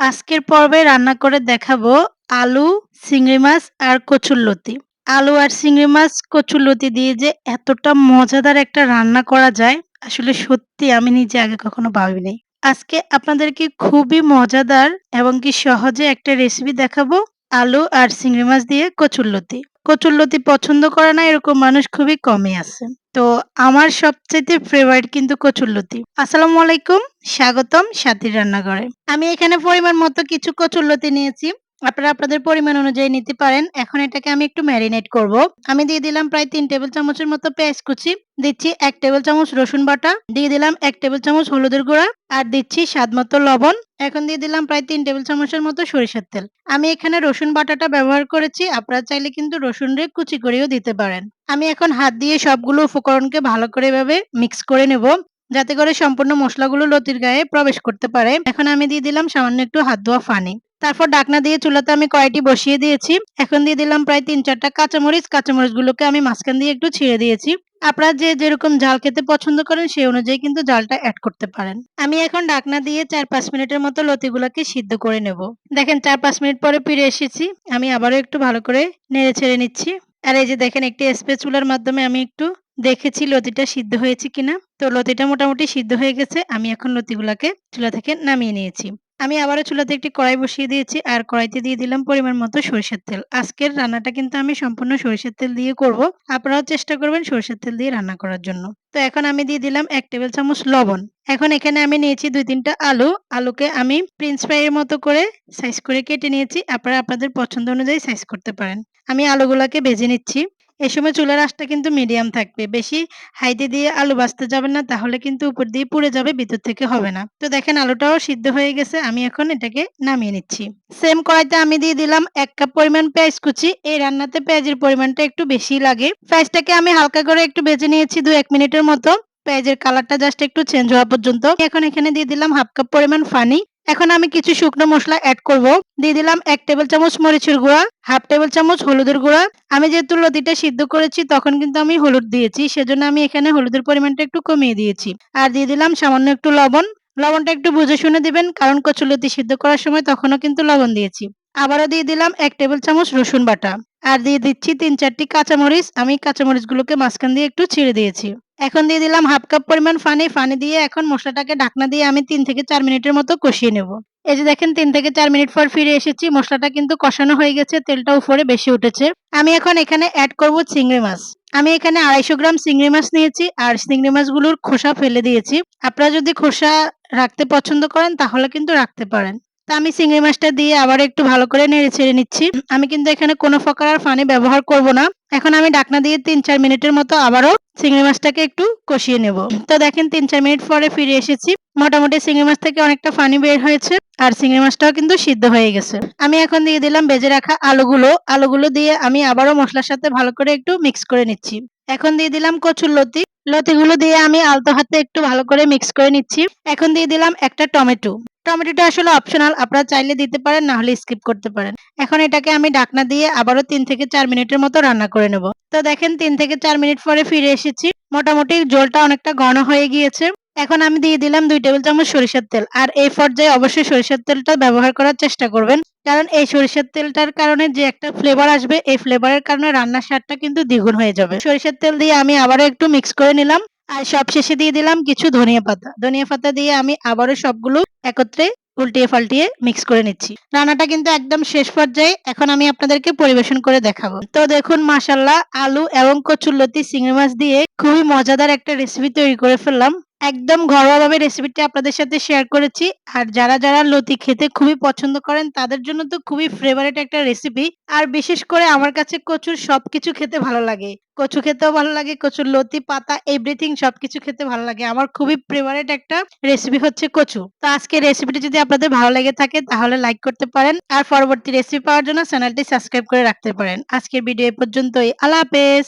আজকের পর্বে রান্না করে দেখাবো আলু, চিংড়ি মাছ আর কচুরলতি। আলু আর চিংড়ি মাছ, কচুরলতি দিয়ে যে এতটা মজাদার একটা রান্না করা যায়, আসলে সত্যি আমি নিজে আগে কখনো ভাবিনি। আজকে আপনাদেরকে খুবই মজাদার এবং কি সহজে একটা রেসিপি দেখাবো আলু আর চিংড়ি মাছ দিয়ে কচুরলতি। কচুরলতি পছন্দ করে না এরকম মানুষ খুবই কমই আছে। তো আমার সবচাইতে ফেভারিট কিন্তু কচুরলতি। আসসালামু আলাইকুম, স্বাগতম সাথীর রান্নাঘরে। আমি এখানে পরিমাণ মতো কিছু কচুরলতি নিয়েছি। আপনারা আপনাদের পরিমাণ অনুযায়ী নিতে পারেন। এখন এটাকে আমি একটু ম্যারিনেট করব। আমি দিয়ে দিলাম প্রায় তিন টেবিল চামচের মতো পেঁয়াজ কুচি, দিচ্ছি এক টেবিল চামচ রসুন বাটা, দিয়ে দিলাম এক টেবিল চামচ হলুদের গুঁড়া আর দিচ্ছি স্বাদ মতো লবণ। এখন দিয়ে দিলাম প্রায় তিন টেবিল চামচের মতো সরিষার তেল। আমি এখানে রসুন বাটাটা ব্যবহার করেছি। আপনারা চাইলে কিন্তু রসুন রে কুচি করেও দিতে পারেন। আমি এখন হাত দিয়ে সবগুলো উপকরণকে ভালো করে এভাবে মিক্স করে নেব। যাতে করে সম্পূর্ণ মশলাগুলো লতির গায়ে প্রবেশ করতে পারে। এখন আমি দিয়ে দিলাম সামান্য একটু হাত ধোয়া পানি। তারপর ডাকনা দিয়ে চুলাতে আমি কড়াইটি বসিয়ে দিয়েছি। এখন দিয়ে দিলাম প্রায় তিন চারটা কাঁচামরিচ। কাঁচামরিচগুলোকে আমি মাঝখান দিয়ে একটু ছিঁড়ে দিয়েছি। আপনারা যে যেরকম ঝাল খেতে পছন্দ করেন সেই অনুযায়ী কিন্তু ঝালটা অ্যাড করতে পারেন। আমি এখন ডাকনা দিয়ে চার পাঁচ মিনিটের মতো লতিগুলোকে সিদ্ধ করে নেব। দেখেন চার পাঁচ মিনিট পরে ফিরে এসেছি। আমি আবারও একটু ভালো করে নেড়ে ছেড়ে নিচ্ছি। আর এই যে দেখেন একটি স্প্যাচুলার মাধ্যমে আমি একটু দেখেছি লতিটা সিদ্ধ হয়েছে কিনা। তো লতিটা মোটামুটি সিদ্ধ হয়ে গেছে। আমি এখন লতিগুলাকে চুলা থেকে নামিয়ে নিয়েছি। আমি আবারও চুলাতে একটি কড়াই বসিয়ে দিয়েছি আর কড়াইতে দিয়ে দিলাম পরিমাণ মতো সরিষার তেল। আজকের রান্নাটা কিন্তু আমি সম্পূর্ণ সরিষার তেল দিয়ে করব। আপনারাও চেষ্টা করবেন সরিষার তেল দিয়ে রান্না করার জন্য। তো এখন আমি দিয়ে দিলাম এক টেবিল চামচ লবণ। এখন এখানে আমি নিয়েছি ২-৩টা আলু। আলুকে আমি প্রিন্স ফ্রাইয়ের মতো করে সাইজ করে কেটে নিয়েছি। আপনারা আপনাদের পছন্দ অনুযায়ী সাইজ করতে পারেন। আমি আলুগুলাকে ভেজে নিচ্ছি। এ সময় চুলার আঁচটা কিন্তু মিডিয়াম থাকবে। বেশি হাইতে দিয়ে আলু ভাজতে যাবেন না, তাহলে কিন্তু উপর দিয়ে পুড়ে যাবে, ভিতর থেকে হবে না। তো দেখেন আলুটাও সিদ্ধ হয়ে গেছে। আমি এখন এটাকে নামিয়ে নিচ্ছি। সেম কড়াইতে আমি দিয়ে দিলাম এক কাপ পরিমাণ পেঁয়াজ কুচি। এই রান্নাতে পেঁয়াজের পরিমাণটা একটু বেশিই লাগে। পেঁয়াজটাকে আমি হালকা করে একটু ভেজে নিয়েছি ২-১ মিনিটের মতো। পেঁয়াজের কালারটা জাস্ট একটু চেঞ্জ হওয়া পর্যন্ত। এখন এখানে দিয়ে দিলাম হাফ কাপ পরিমাণ পানি। এখন আমি কিছু শুকনো মশলা অ্যাড করব। দিয়ে দিলাম এক টেবিল চামচ মরিচের গুঁড়া, হাফ টেবিল চামচ হলুদের গুঁড়া। আমি যেহেতু লতিটা সিদ্ধ করেছি তখন কিন্তু আমি হলুদ দিয়েছি। সেজন্য আমি এখানে হলুদের পরিমাণটা একটু কমিয়ে দিয়েছি। আর দিয়ে দিলাম সামান্য একটু লবণ। লবণটা একটু বুঝে শুনে দিবেন কারণ কচুলতি সিদ্ধ করার সময় তখনও কিন্তু লবণ দিয়েছি। আবারও দিয়ে দিলাম এক টেবিল চামচ রসুন বাটা। আর দিয়ে দিচ্ছি ৩-৪টি কাঁচামরিচ। আমি কাঁচামরিচগুলোকে মাঝখান দিয়ে একটু ছিঁড়ে দিয়েছি। এখন দিয়ে দিলাম হাফ কাপ পরিমাণ পানি। ফানি দিয়ে এখন মশলাটাকে ঢাকনা দিয়ে আমি তিন থেকে ৪ মিনিটের মতো কষিয়ে নেব। এই যে দেখেন, তিন থেকে চার মিনিট পর ফিরে এসেছি। মশলাটা কিন্তু কষানো হয়ে গেছে। তেলটা উপরে বেশি উঠেছে। আমি এখন এখানে অ্যাড করব চিংড়ি মাছ। আমি এখানে ২৫০ গ্রাম চিংড়ি মাছ নিয়েছি আর চিংড়ি মাছগুলোর খোসা ফেলে দিয়েছি। আপনারা যদি খোসা রাখতে পছন্দ করেন, তাহলে কিন্তু রাখতে পারেন। তা আমি চিংড়ি মাছটা দিয়ে আবার একটু ভালো করে নেড়ে ছেড়ে নিচ্ছি। আমি কিন্তু এখানে কোনো প্রকার আর ফানি ব্যবহার করব না। এখন আমি ঢাকনা দিয়ে ৩-৪ মিনিটের মতো আবারও চিংড়ি মাছটাকে একটু কষিয়ে নেব। তো দেখেন ৩-৪ মিনিট পরে ফিরে এসেছি। মোটামুটি চিংড়ি মাছ থেকে অনেকটা পানি বের হয়েছে আর চিংড়ি মাছটাও কিন্তু সিদ্ধ হয়ে গেছে। আমি এখন দিয়ে দিলাম ভেজে রাখা আলুগুলো। আলুগুলো দিয়ে আমি আবারও মশলার সাথে ভালো করে একটু মিক্স করে নিচ্ছি। এখন দিয়ে দিলাম কচুর লতি লতিগুলো দিয়ে আমি আলতো হাতে একটু ভালো করে মিক্স করে নিচ্ছি। এখন দিয়ে দিলাম একটা টমেটো। টমেটোটা আসলে অপশনাল। আপনারা চাইলে দিতে পারেন, না হলে স্কিপ করতে পারেন। এখন এটাকে আমি ঢাকনা দিয়ে আবারও ৩ থেকে ৪ মিনিটের মতো রান্না করে নেব। তো দেখেন ৩ থেকে ৪ মিনিট পরে ফিরে এসেছি। মোটামুটি জলটা অনেকটা ঘন হয়ে গিয়েছে। এখন আমি দিয়ে দিলাম ২ টেবিল চামচ সরিষার তেল। আর এই পর্যায়ে অবশ্যই সরিষার তেলটা ব্যবহার করার চেষ্টা করবেন। কারণ এই সরিষার তেলটার কারণে যে একটা ফ্লেভার আসবে, এই ফ্লেভারের কারণে রান্নার স্বাদটা কিন্তু দ্বিগুণ হয়ে যাবে। সরিষার তেল দিয়ে আমি আবারও একটু মিক্স করে নিলাম। আর সবশেষে দিয়ে দিলাম কিছু ধনিয়া পাতা। ধনিয়া পাতা দিয়ে আমি আবারও সবগুলো একত্রে উল্টিয়ে পাল্টিয়ে মিক্স করে নিচ্ছি। রান্নাটা কিন্তু একদম শেষ পর্যায়ে। এখন আমি আপনাদেরকে পরিবেশন করে দেখাবো। তো দেখুন মাসাল্লাহ আলু এবং কচুর লতি চিংড়ি মাছ দিয়ে খুবই মজাদার একটা রেসিপি তৈরি করে ফেললাম। একদম ঘরোয়াভাবে রেসিপিটি আপনাদের সাথে শেয়ার করেছি। আর যারা, যারা লতি খেতে খুবই পছন্দ করেন তাদের জন্য তো খুবই ফেভারিট একটা রেসিপি। আর বিশেষ করে আমার কাছে কচুর সবকিছু খেতে ভালো লাগে। কচু খেতেও ভালো লাগে, কচুর লতি, পাতা এভরিথিং সবকিছু খেতে ভালো লাগে। আমার খুবই ফেভারিট একটা রেসিপি হচ্ছে কচু। তো আজকের রেসিপিটি যদি আপনাদের ভালো লেগে থাকে তাহলে লাইক করতে পারেন। আর পরবর্তী রেসিপি পাওয়ার জন্য চ্যানেলটি সাবস্ক্রাইব করে রাখতে পারেন। আজকের ভিডিও এ পর্যন্তই। আল্লাহ হাফেজ।